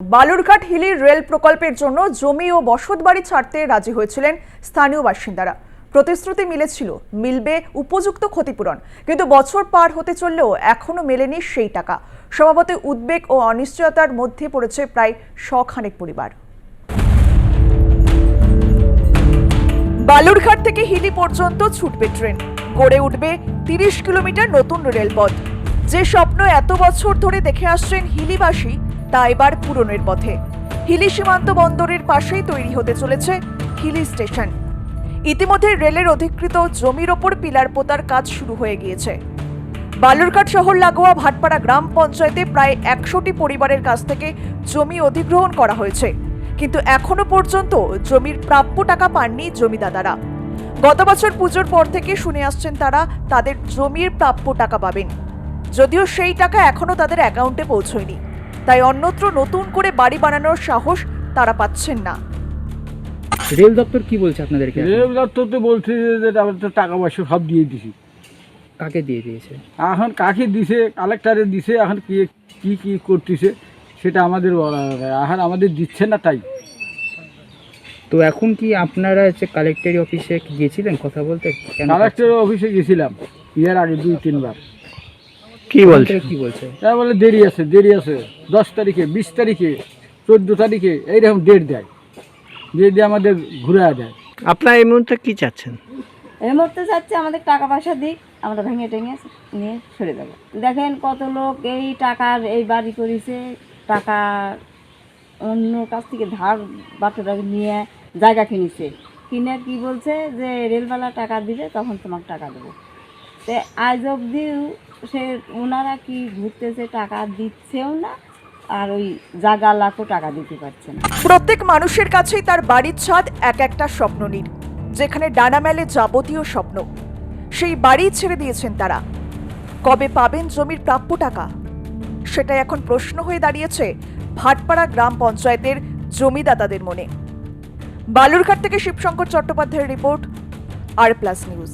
Balurghat হিলির rail প্রকল্পের জন্য জমি ও বসতবাড়ি ছাড়তে রাজি হয়েছিলেন স্থানীয় বাসিন্দারা। প্রতিশ্রুতি মিলেছিল, মিলবে উপযুক্ত ক্ষতিপূরণ, কিন্তু বছর পার হতে চললেও এখনও মেলেনি সেই টাকা। স্বভাবতই উদ্বেগ ও অনিশ্চয়তার মধ্যে পড়েছে প্রায় শখানেক পরিবার। বালুরঘাট থেকে হিলি পর্যন্ত ছুটবে ট্রেন। গড়ে উঠবে তিরিশ কিলোমিটার নতুন রেলপথ। যে স্বপ্ন এত বছর ধরে দেখে আসছেন হিলিবাসী তা এবার পূরণের পথে। হিলি সীমান্ত বন্দরের পাশেই তৈরি হতে চলেছে হিলি স্টেশন। ইতিমধ্যে রেলের অধিকৃত জমির ওপর পিলার পোতার কাজ শুরু হয়ে গিয়েছে। বালুরঘাট শহর লাগোয়া ভাটপাড়া গ্রাম পঞ্চায়েতে প্রায় একশোটি পরিবারের কাছ থেকে জমি অধিগ্রহণ করা হয়েছে। কিন্তু এখনও পর্যন্ত জমির প্রাপ্য টাকা পাননি জমিদাতারা। গত বছর পুজোর পর থেকে শুনে আসছেন তারা, তাদের জমির প্রাপ্য টাকা পাবেন। যদিও সেই টাকা এখনও তাদের অ্যাকাউন্টে পৌঁছয়নি। তাই অন্যত্র নতুন করে বাড়ি বানানোর সাহস তারা পাচ্ছেন না। রেল দপ্তর কি বলছে আপনাদেরকে রেল দপ্তর তো বলছে যে আমরা তো টাকা পয়সা সব দিয়ে দিছি। কাকে দিয়ে দিয়েছে? এখন কাকে দিছে কালেক্টারে দিছে এখন কি কি কি করতেছে সেটা আমাদের বলা এখন আমাদের দিচ্ছে না তাই। তো এখন কি আপনারা হচ্ছে কালেক্টরি অফিসে গিয়েছিলেন? কথা বলতে কালেক্টর অফিসে গেছিলাম ইয়ার আগে দুই তিনবার। কি বলছে কি বলছে? তারা বলে দেরি আছে দেরি আছে। দশ তারিখে বিশ তারিখে চোদ্দ তারিখে এইরকম ডেট দেয়। ডেট দিয়ে আমাদের ঘুরে দেয়। আপনারা এই মুহূর্তে কি চাচ্ছেন? এই মুহূর্তে চাচ্ছে আমাদের টাকা পয়সা দিক আমরা ভেঙে টেঙে নিয়ে সরে যাব। দেখেন কত লোক এই টাকার এই বাড়ি করেছে টাকা অন্য কাছ থেকে ধার বাচ্চাটা নিয়ে জায়গা কিনেছে। কিনে কি বলছে যে রেলওয়ালা টাকা দিবে তখন তোমাকে টাকা দেবো। তো আজ অবধিও সে ওনারা কি ঘুরতেছে টাকা দিচ্ছেও না, আর ওই জাগা লাখও টাকা দিতে পারছে না। প্রত্যেক মানুষের কাছেই তার বাড়ির ছাদ এক একটা স্বপ্ন নীল যেখানে ডানা মেলে যাবতীয় স্বপ্ন। সেই বাড়ি ছেড়ে দিয়েছেন তারা। কবে পাবেন জমির প্রাপ্য টাকা? সেটা এখন প্রশ্ন হয়ে দাঁড়িয়েছে ভাটপাড়া গ্রাম পঞ্চায়েতের জমিদাতাদের মনে। বালুরঘাট থেকে শিবশঙ্কর চট্টোপাধ্যায়ের রিপোর্ট, আর প্লাস নিউজ।